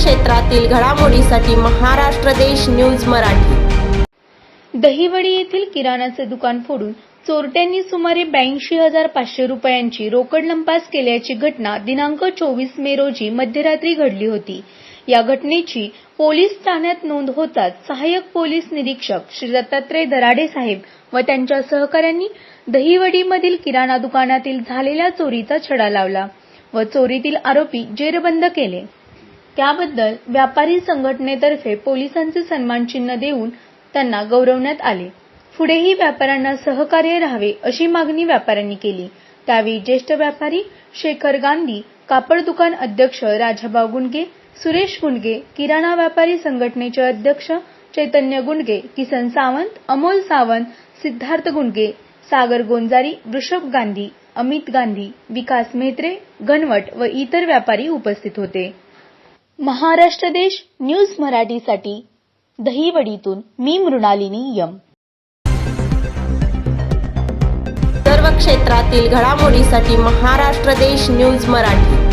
क्षेत्रातील घडामोडीसाठी महाराष्ट्र देश न्यूज मराठी. दहिवडी येथील किराणाचे दुकान फोडून चोरट्यांनी सुमारे ब्याऐंशी हजार पाचशे रुपयांची रोकड लंपास केल्याची घटना दिनांक चोवीस मे रोजी मध्यरात्री घडली होती. या घटनेची पोलीस ठाण्यात नोंद होताच सहाय्यक पोलीस निरीक्षक श्री दत्तात्रय दराडे साहेब व त्यांच्या सहकाऱ्यांनी दहिवडीमधील किराणा दुकानातील झालेल्या चोरीचा छडा लावला व चोरीतील आरोपी जेरबंद केले. त्याबद्दल व्यापारी संघटनेतर्फे पोलिसांचे सन्मान चिन्ह देऊन त्यांना गौरवण्यात आले. पुढेही व्यापाऱ्यांना सहकार्य राहावे अशी मागणी व्यापाऱ्यांनी केली. त्यावेळी ज्येष्ठ व्यापारी शेखर गांधी कापड दुकान अध्यक्ष राजाभाऊ गुंडगे सुरेश गुंडगे किराणा व्यापारी संघटनेचे अध्यक्ष चैतन्य गुंडगे किसन सावंत अमोल सावंत सिद्धार्थ गुंडगे सागर गोंजारी वृषभ गांधी अमित गांधी विकास मेहत्रे घनवट व इतर व्यापारी उपस्थित होते. महाराष्ट्र देश न्यूज मराठीसाठी दहीवडीतून मी मृणालिनी यम. सर्व क्षेत्रातील घडामोडीसाठी महाराष्ट्र देश न्यूज मराठी.